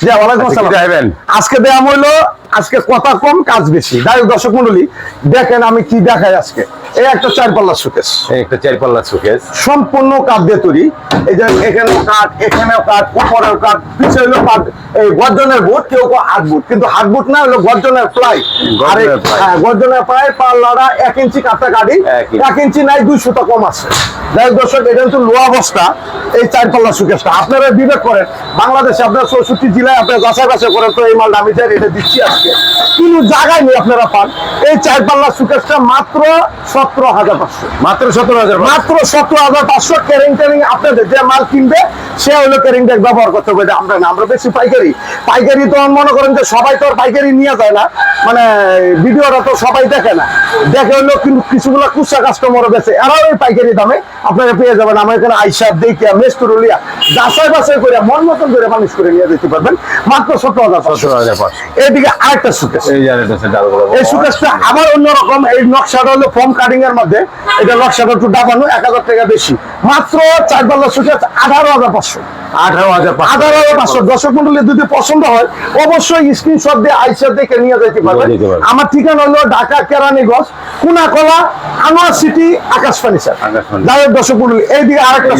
জি আজকে আসসালাম। দেখাবেন? আজকে দেয়া হইল আজকে কথা কম কাজ বেশি। দর্শক মন্ডলী দেখেন আমি কি দেখাই আজকে। এই একটা চার পাল্লা সুকেশ একটা চার পাল্লা সুকেস সম্পূর্ণ কাঠ দিয়ে তৈরি। এই যে এখানেও কাঠ এখানেও কাঠ উপরেও কাঠ হলো কাঠ এই গর্জনের বুট কেউ কেউ হাত বুট। কিন্তু হাত বুট না হলো গর্জনের আর গর্জনের হ্যাঁ পাল্লাটা এক ইঞ্চি কাঠটা এক ইঞ্চি। নাই দুই সুতা কম আছে। যাই দর্শক এটা কিন্তু লোয়া বস্তা এই চার পাল্লা সুকেশটা আপনারা বিবেক করেন বাংলাদেশে আপনার চৌষট্টি জেলায় আপনার যাচাই বাছাই করেন তো এই মালটা আমি যাই এটা দিচ্ছি আজকে। কিন্তু জায়গায় নেই আপনারা পান। এই চার পাল্লা সুকেশটা মাত্র সতেরো হাজার পাঁচশো। মাত্র সতেরো হাজার মাত্র সতেরো হাজার পাঁচশো ক্যারিং ট্যারিং আপনাদের যে মাল কিনবে সে হলো ক্যারিং ব্যবহার করতে হবে। আমরা না আমরা বেশি পাইকারি। পাইকারি তো মনে করেন যে সবাই তো আর পাইকারি নিয়ে যায় না। মানে ভিডিওটা তো সবাই দেখে না। দেখে হলো কিন্তু কিছুগুলো কুসা কাস্টমারও এরাও এই পাইকারি দামে আপনারা পেয়ে যাবেন। আমার এখানে আইসা দেখিয়া মেস্তুরুলিয়া যাচাই বাছাই করে মন মতন করে মানুষ করে নিয়ে যেতে পারবেন। মাত্র সতেরো হাজার সতেরো হাজার এদিকে আরেকটা সুকেশ এই সুকেশটা আবার অন্যরকম। এই নকশাটা হলো ফর্ম কাটিং এর মধ্যে এটা নকশাটা একটু ডাবানো এক হাজার টাকা বেশি। মাত্র চার পাল্লা সুখে আঠারো হাজার পাঁচশো। আঠারো হাজার আঠারো হাজার পাঁচশো। দর্শক মন্ডলী যদি পছন্দ হয় অবশ্যই স্ক্রিনশট দিয়ে আইসা দেখে নিয়ে যেতে পারবেন। নিয়ে যেতে পারবেন। আমার ঠিকানা হলো ঢাকা কেরানীগঞ্জ কুনাকলা আনোয়ার সিটি আকাশ ফার্নিচার। যাই হোক দর্শক মন্ডলী এইদিকে আরেকটা।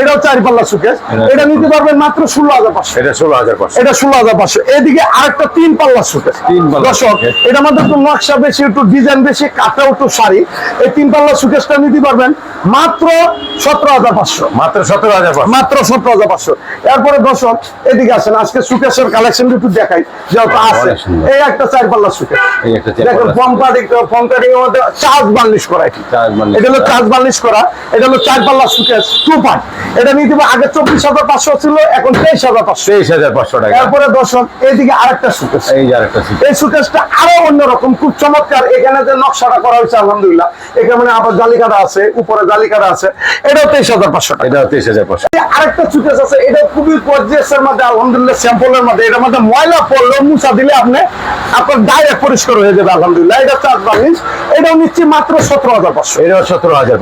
এটাও চার পাল্লা সুকেশ। এটা নিতে পারবেন মাত্র ষোলো হাজার পাঁচশো। এটা ষোলো হাজার পাঁচশো। এটা ষোলো হাজার পাঁচশো। এদিকে আরেকটা তিন পাল্লা সুকেশ। তিন পাল্লা দর্শক এটা মধ্যে একটু নকশা বেশি একটু ডিজাইন বেশি কাঠটা একটু শাড়ি। এই তিন পাল্লা সুকেশটা নিতে পারবেন মাত্র সতেরো হাজার পাঁচশো। মাত্র সতেরো হাজার মাত্র সতেরো হাজার পাঁচশো। এরপরে দর্শক এদিকে আসেন আজকে সুকেশের কালেকশন একটু দেখাই যেহেতু আছে। এই একটা চার পাল্লা সুকেশ। এই একটা চার দেখেন পাল্লা ফর্ম কাটিং ফর্ম কাটিং এর মধ্যে চার্জ বার্নিশ করা এটি। এটা হলো চার্জ বার্নিশ করা। এটা হলো চার পাল্লা সুকেশ টু পার্ট এটা নিতে আগে চব্বিশ হাজার পাঁচশো ছিল এখন তেইশ হাজার পাঁচশো। তেইশ হাজার পাঁচশো টাকা। এরপরে দর্শক এদিকে আরেকটা সুকেশ। এই যে আরেকটা এই সুকেশটা আরও অন্যরকম খুব চমৎকার। এখানে যে নকশাটা করা হয়েছে আলহামদুলিল্লাহ। এখানে মানে আবার জালিকাটা আছে উপরে জালিকাটা আছে। এটাও তেইশ হাজার পাঁচশো টাকা। এটা তেইশ হাজার পাঁচশো। আরেকটা সুকেস আছে এটা খুবই গর্জিয়াসের মধ্যে আলহামদুলিল্লাহ স্যাম্পলের মধ্যে। এটার মধ্যে ময়লা পড়ল মুছা দিলে আপনি আপনার ডাইরেক্ট পরিষ্কার হয়ে যাবে আলহামদুলিল্লাহ। এটা বার্নিশ এটাও নিচ্ছি মাত্র সতেরো হাজার পাঁচশো। এটাও সতেরো হাজার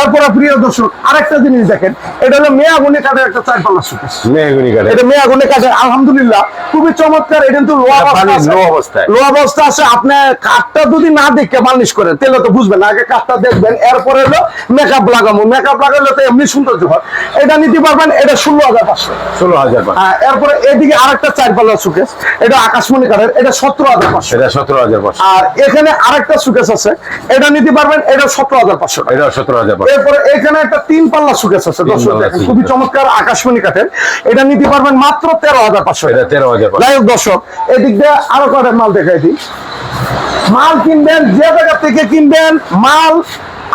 এরপরে প্রিয় দর্শক আরেকটা জিনিস দেখেন এটা হলো মেয়াগুনি কাঠের একটা চার পাল্লা কাঠে এটা মেয়াগুনি কাঠের আলহামদুলিল্লাহ খুবই চমৎকার। এটা কিন্তু লো অবস্থা বার্নিশ, লো অবস্থায়। লো অবস্থা আছে আপনি কাঠটা যদি না দেখে বার্নিশ করেন তাহলে তো বুঝবেন আগে কাঠটা দেখবেন এরপরে হলো মেকআপ লাগাবো। মেকআপ লাগালে তো এমনি সৌন্দর্য হয়। এটা নিতে পারবেন এটা ষোলো হাজার পাঁচশো। ষোলো হাজার হ্যাঁ, এরপরে এদিকে আরেকটা চার পাল্লা সুকেস এটা আকাশমণি কাঠের এটা সতেরো হাজার পাঁচশো। এটা সতেরো হাজার পাঁচশো। আর এখানে আরেকটা সুকেস আছে এটা নিতে পারবেন এটা সতেরো হাজার পাঁচশো টাকা। সতেরো হাজার এরপরে এখানে একটা তিন পাল্লা সুকেস আছে দর্শক। খুবই চমৎকার আকাশমণি কাঠের। এটা নিতে পারবেন মাত্র তেরো হাজার পাঁচশো এটা তেরো হাজার যাই হোক দর্শক এদিক দিয়ে আরও মাল দেখাই দিই। মাল কিনবেন যে জায়গা থেকে কিনবেন মাল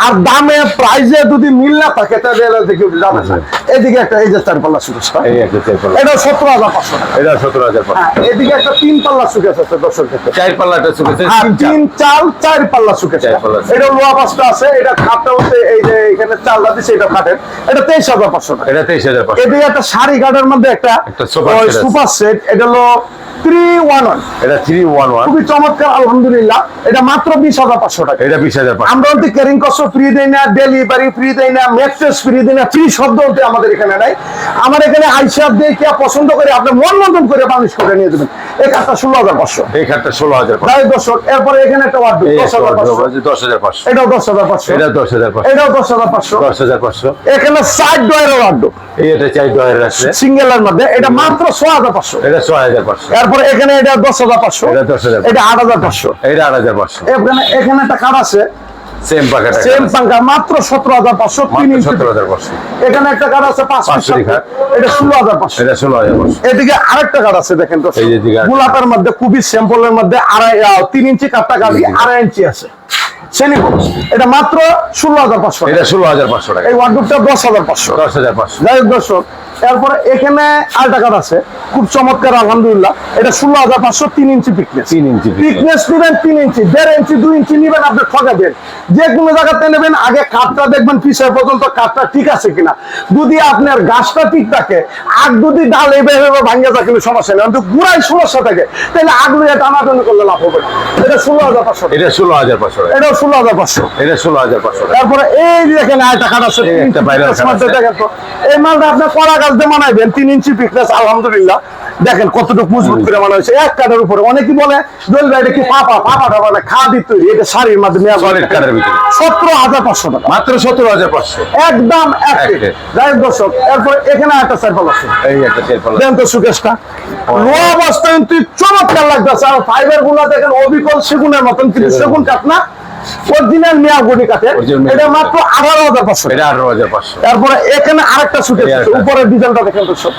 আর দামে প্রাইজে যদি মিল না থাকে তাহলে দেখি যাবে না এদিকে একটা এই যে চার পাল্লা সুকেশ এটা সতেরো হাজার পাঁচশো এটা সতেরো হাজার হ্যাঁ, এদিকে একটা তিন পাল্লা সুকেশ আছে দর্শক চার পাল্লাটা সুকেছে হ্যাঁ, তিন চাল। চার পাল্লা সুকেশ চার পাল্লা এটা লোয়া পাঁচটা আছে এটা খাটটা হচ্ছে এই যে এখানে চালটা দিচ্ছে এটা খাটের। এটা তেইশ হাজার পাঁচশো টাকা। এটা তেইশ হাজার পাঁচশো এদিকে একটা শাড়ি গার্ডের মধ্যে একটা। সুপার সেট এটা হলো এটা থ্রি ওয়ান ওয়ান খুবই চমৎকার আলহামদুলিল্লাহ। এটা মাত্র বিশ হাজার পাঁচশো টাকা। এটা বিশ হাজার আমরা অন্তে ক্যারিং কস্ট ফ্রি দেই না ডেলিভারি ফ্রি দেই না ম্যাট্রেস ফ্রি দেই না ফ্রি শব্দ আমাদের এখানে নাই। আমার এখানে আইসাব দিয়ে পছন্দ করে আপনার মন মতন করে মানুষ করে নিয়ে দেবেন এই ষোলো হাজার পাঁচশো এই ষোলো হাজার তাই দর্শক এরপরে এখানে একটা ওয়ার্ড দশ হাজার দশ হাজার পাঁচশো এটাও দশ হাজার পাঁচশো এটা দশ হাজার পাঁচশো এটাও দশ হাজার পাঁচশো দশ হাজার পাঁচশো এখানে সাইড ডয়ের ওয়ার্ড এটা চার ডয়ের আছে সিঙ্গেলের মধ্যে এটা মাত্র ছ হাজার পাঁচশো এটা ছয় হাজার পাঁচশো এরপরে এখানে এটা দশ হাজার পাঁচশো এটা 10,500 এটা আট হাজার পাঁচশো এটা আট হাজার পাঁচশো এখানে এখানে একটা কার্ড আছে সেম মাত্র ইঞ্চি। পাঁচশো। এখানে একটা কার্ড আছে পাঁচ পাঁচশো পিস টাকা। এটা ষোলো হাজার পাঁচশো। এটা ষোলো হাজার পাঁচশো। এদিকে আরেকটা কার্ড আছে দেখেন তো এই যে গোলাপের মধ্যে খুবই স্যাম্পলের মধ্যে আড়াই আহ, তিন ইঞ্চি কাঠটা গাড়ি আড়াই ইঞ্চি আছে। সেলিকো এটা মাত্র ষোলো হাজার পাঁচশো এটা ষোলো হাজার পাঁচশো টাকা। এই ওয়ার্ডটা দশ হাজার পাঁচশো। দশ হাজার পাঁচশো। যাই দর্শক এরপরে এখানে আরেকটা কার্ড আছে। খুব চমৎকার আলহামদুলিল্লাহ। এটা ষোলো হাজার পাঁচশো তিন ইঞ্চি পিকনেস তিন ইঞ্চি। পিকনেস নেবেন তিন ইঞ্চি দেড় ইঞ্চি দুই ইঞ্চি নেবেন আপনি ঠকাবেন যে কোনো জায়গাতে নেবেন আগে কাঠটা দেখবেন পিছিয়ে পর্যন্ত কাঠটা ঠিক আছে কিনা। যদি আপনার গাছটা ঠিক থাকে আগ যদি ডাল এভাবে ভাঙ্গে থাকে কোনো সমস্যা নেই। কিন্তু গুড়াই সমস্যা থাকে তাহলে আগ লইয়া টানাটানি করলে লাভ হবে না। এটা ষোলো হাজার পাঁচশো এটা ষোলো হাজার পাঁচশো এটাও ষোলো হাজার পাঁচশো। এটা ষোলো হাজার পাঁচশো তারপরে এই যে এখানে আরেকটা কাঠ আছে এই দেখেন মালটা আপনার কড়া গাছ দিয়ে মানাইবেন তিন ইঞ্চি পিকনেস আলহামদুলিল্লাহ। দেখেন কতটুকু মজবুত করে মানা হয়েছে। এক কাঠের উপরে অনেকেই বলে এটা কি পাপা? পাপাটা মানে খাদি তৈরি এটা শাড়ির মাধ্যমে Solid কাঠের ভিতরে। সতেরো হাজার পাঁচশো টাকা। মাত্র সতেরো হাজার পাঁচশো। একদম এক। যাই দর্শক এরপর এখানে একটা সাইকেল আছে এই একটা সেলফোন দেন তো সুকেশটা। অবস্থা কিন্তু চমৎকার লাগতেছে। আর ফাইবারগুলো দেখেন অবিকল সেগুনের মতন কিন্তু সেগুন কাঠ না। অরিজিনাল মিয়াগুড়ি কাঠের এটা মাত্র আঠারো হাজার পাঁচশো এটা আঠারো হাজার পাঁচশো। তারপরে এখানে আরেকটা উপরের ডিজাইনটা দেখেন দর্শক।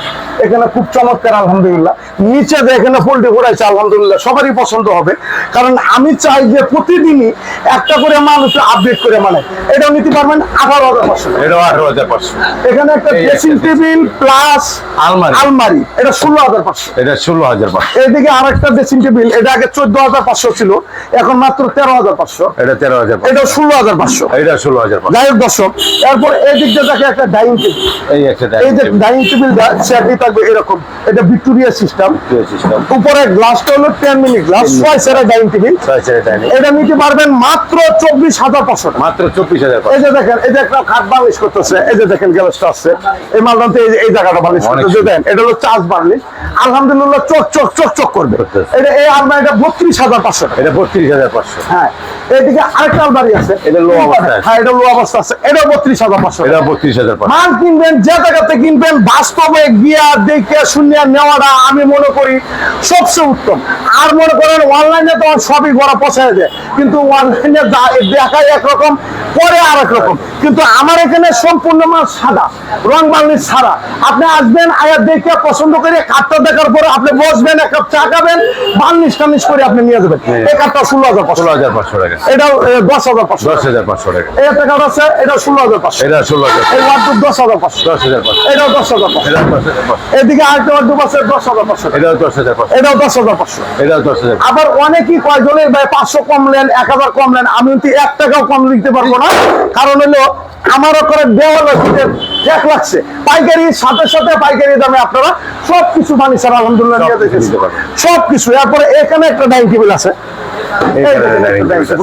এখানে খুব চমৎকার আলহামদুলিল্লাহ। নিচে যে এখানে পোল্ট্রি ঘুরাইছে আলহামদুলিল্লাহ সবারই পছন্দ হবে। কারণ আমি চাই যে প্রতিদিনই একটা করে মানুষ আপডেট করে মানে। এটাও নিতে পারবেন আঠারো হাজার পাঁচশো। এটাও আঠারো হাজার পাঁচশো। এখানে একটা ড্রেসিং টেবিল প্লাস আলমারি। আলমারি। এটা ষোলো হাজার পাঁচশো। এটা ষোলো হাজার পাঁচশো। এদিকে আরেকটা ড্রেসিং টেবিল এটা আগে চোদ্দ হাজার পাঁচশো ছিল এখন মাত্র তেরো হাজার পাঁচশো। এটা তেরো হাজার এটা ষোলো হাজার পাঁচশো। এটা ষোলো হাজার যাই হোক দর্শক এরপর এই দিয়ে দেখে একটা ডাইনিং টেবিল এই একটা এই যে ডাইনিং টেবিলটা চেয়ারটি থাকবে এরকম। এটা ভিক্টোরিয়া সিস্টেম সিস্টেম উপরে গ্লাসটা হলো টেন মিনিট গ্লাস ছয় সেরা ডাইনিং টেবিল ছয় ডাইনিং এটা নিতে পারবেন মাত্র চব্বিশ হাজার পাঁচশো মাত্র চব্বিশ হাজার এই যে দেখেন এই যে একটা খাট বালিশ করতেছে এই যে দেখেন গ্যালাসটা আছে। এই মালদাতে এই জায়গাটা বালিশ অনেক দেন এটা হলো চার্জ বালিশ আলহামদুলিল্লাহ চক চক চক চক করবে। এটা এই আলমারিটা বত্রিশ হাজার পাঁচশো এটা বত্রিশ হাজার পাঁচশো। হ্যাঁ এইদিকে আরেকটা আলমারি আছে। এটা অবস্থায় আছে। হ্যাঁ এটা লো অবস্থা আছে। এটা বত্রিশ হাজার পাঁচশো এটা বত্রিশ হাজার মাল কিনবেন যে জায়গাতে কিনবেন বাস্তবে গিয়া দেখে শুনিয়া নেওয়াটা আমি মনে করি সবচেয়ে উত্তম। আর মনে করেন অনলাইনে তো সবই গড়া পছায় যায়। কিন্তু অনলাইনে দেখায় একরকম পরে আর রকম। কিন্তু আমার এখানে সম্পূর্ণ মাল সাদা রং বার্নিশ ছাড়া। আপনি আসবেন আয়া দেখে পছন্দ করে কাঠটা দেখার পরে আপনি বসবেন এক কাপ চা খাবেন বার্নিশ টার্নিশ করে আপনি নিয়ে যাবেন এই ষোলো হাজার ষোলো হাজার পাঁচশো টাকা এটাও এ, দশ হাজার পাঁচশো দশ হাজার পাঁচশো টাকা এই একটা আছে এটা ষোলো হাজার পাঁচশো এটা ষোলো হাজার এই দশ হাজার পাঁচশো দশ হাজার পাঁচশো এটাও দশ হাজার পাঁচশো এটা এদিকে আরেকটা আছে দশ হাজার পাঁচশো এটাও দশ হাজার পাঁচশো এটাও দশ হাজার পাঁচশো এটাও দশ হাজার আবার অনেকেই কয় জনের ভাই পাঁচশো কম নেন এক হাজার কম নেন আমি কিন্তু এক টাকাও কম লিখতে পারব না কারণ হলো আমারও করে দেওয়া এক লাগছে। পাইকারি সাথে সাথে পাইকারি দামে আপনারা সব কিছু মানি স্যার আলহামদুলিল্লাহ নিয়ে সবকিছু দেখেছি। এরপরে এখানে একটা ডাইনিং টেবিল আছে।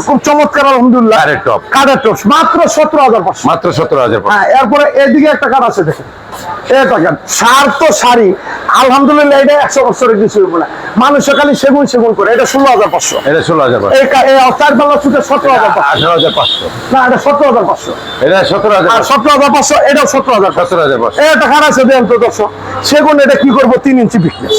খুব চমৎকার আলহামদুলিল্লাহ। top। কাঠের টপ মাত্র সতেরো হাজার পাঁচশো। মাত্র সতেরো হাজার হ্যাঁ এরপরে এদিকে একটা কাঠ আছে দেখেন। এটা সার তো শাড়ি আলহামদুলিল্লাহ এটা একশো বছরের কিছু না মানুষ খালি সেগুন সেগুন করে এটা ষোলো হাজার পাঁচশো এটা ষোলো হাজার চার পাল্লা সুতে সতেরো হাজার আঠারো হাজার পাঁচশো না এটা সতেরো হাজার পাঁচশো এটা সতেরো হাজার সতেরো হাজার পাঁচশো এটাও সতেরো হাজার সতেরো হাজার পাঁচশো এটা খারাপ আছে দেন তো সেগুন এটা কি করব তিন ইঞ্চি বিকনেস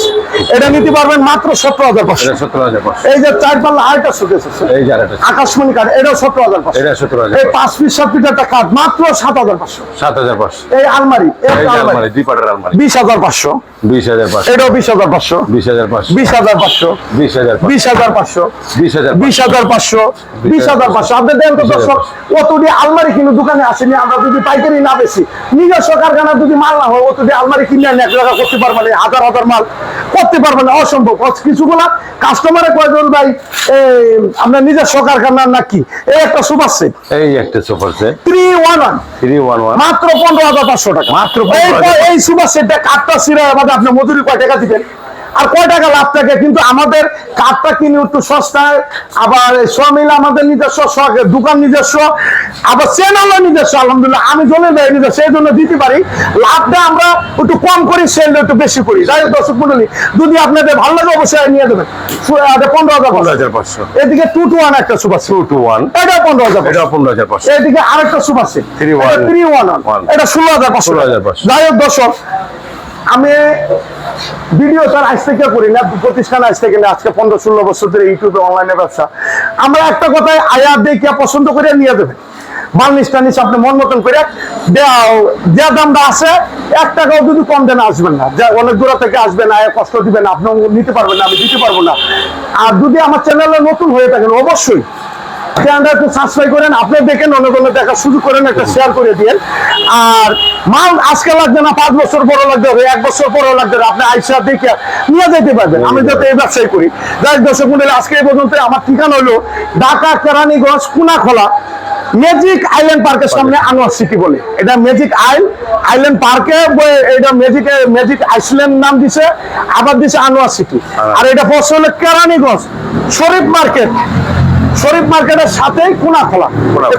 এটা নিতে পারবেন মাত্র সতেরো হাজার পাঁচশো এটা সতেরো হাজার পাঁচশো এই যে চার পাল্লা আরেকটা সুতে এই যে আকাশমণি কাঠ এটাও সতেরো হাজার পাঁচশো এটা সতেরো হাজার এই পাঁচ পিস সাত পিস একটা কাঠ মাত্র সাত হাজার পাঁচশো সাত হাজার পাঁচশো এই আলমারি এই আলমারি দুই পাটের আলমারি বিশ হাজার পাঁচশো বিশ হাজার পাঁচশো এটাও বিশ হাজার পাঁচশো বিশ হাজার পাঁচশো বিশ হাজার পাঁচশো। বিশ হাজার পাঁচশো। বিশ হাজার পাঁচশো। বিশ হাজার বিশ হাজার পাঁচশো। বিশ হাজার পাঁচশো। আপনি দেন তো দর্শক অতটি আলমারি কিনে দোকানে আসেনি আমরা যদি পাইকারি না বেশি নিজস্ব কারখানা যদি মাল না হয় অতটি আলমারি কিনে আনি এক টাকা করতে পারবে না হাজার হাজার মাল করতে পারবে না অসম্ভব। কিছুগুলা কাস্টমারে কয়জন ভাই আমরা নিজস্ব কারখানা নাকি? এই একটা সুপার সেট। এই একটা super set. Three one one three one one মাত্র পনেরো হাজার পাঁচশো টাকা। মাত্র এই 15,000 এই সুপার সেটটা কাঠটা সিরা বাদে আপনি মজুরি কয় টাকা দিবেন? আর কয় টাকা লাভ থাকে? কিন্তু আমাদের কাঠটা কিনে একটু সস্তায় আবার সমিল আমাদের নিজস্ব দোকান নিজস্ব আবার চ্যানেলও নিজস্ব আলহামদুলিল্লাহ। আমি জলে দেয় নিজস্ব সেই জন্য দিতে পারি। লাভটা আমরা একটু কম করি সেলটা একটু বেশি করি। যাই হোক দর্শক মন্ডলী যদি আপনাদের ভালো লাগে অবশ্যই নিয়ে দেবেন পনেরো হাজার পনেরো হাজার পাঁচশো। এদিকে টু টু ওয়ান একটা সুপার টু টু ওয়ান এটা পনেরো হাজার এটা পনেরো হাজার পাঁচশো। এদিকে আরেকটা super set 311 three one One. এটা ষোলো হাজার পাঁচশো। 16,500 যাই হোক দর্শক আমি ভিডিও তার আজ থেকে করি না, প্রতিষ্ঠান আজ থেকে না, আজকে পনেরো ষোলো বছর ধরে ইউটিউবে অনলাইনে ব্যবসা। আমরা একটা কথায় আয়া দেখে পছন্দ করে নিয়ে দেবেন বার্নিশ টার্নিশ আপনি মন মতন করে যে দামটা আছে, এক টাকাও যদি কম দেন আসবেন না। যে অনেক দূর থেকে আসবেন আয়া কষ্ট দিবেন আপনি নিতে পারবেন না, আমি দিতে পারব না। আর যদি আমার চ্যানেলে নতুন হয়ে থাকেন, অবশ্যই চ্যানেলটা একটু সাবস্ক্রাইব করেন আপনি দেখেন অন্য কোনো দেখার সুযোগ করেন একটা শেয়ার করে দিয়েন। আর মাল আজকে লাগবে না পাঁচ বছর পরও লাগবে হবে, এক বছর পরও লাগবে। আপনি আইসা দেখে নিয়ে যেতে পারবেন। আমি যাতে এই ব্যবসায় করি। যাই দর্শক মন্ডলী আজকে এই পর্যন্ত আমার ঠিকানা হলো ঢাকা কেরানীগঞ্জ কুনাখোলা ম্যাজিক আইল্যান্ড পার্কের সামনে আনোয়ার সিটি বলে। এটা ম্যাজিক আইল আইল্যান্ড পার্কে এটা ম্যাজিক ম্যাজিক আইসল্যান্ড নাম দিছে আবার দিছে আনোয়ার সিটি। আর এটা পড়ছে হলো কেরানীগঞ্জ শরীফ মার্কেট। শরীফ মার্কেটের সাথে কুনাখোলা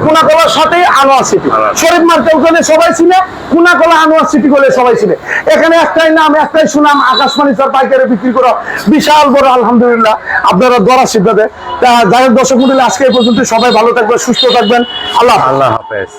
কুনাখোলা। সাথে আনোয়ার সিটি। শরীফ মার্কেট ওখানে সবাই ছিল কুনাখোলা আনোয়ার সিটি বলে সবাই ছিল এখানে একটাই নাম একটাই সুনাম আকাশবাণী স্যার পাইকারে বিক্রি করো। বিশাল বড় আলহামদুলিল্লাহ। আপনারা দরা সিদ্ধাতে। যাই হোক দর্শক মন্ডলী আজকে এই পর্যন্ত সবাই ভালো থাকবেন সুস্থ থাকবেন। আল্লাহ আল্লাহ হাফেজ।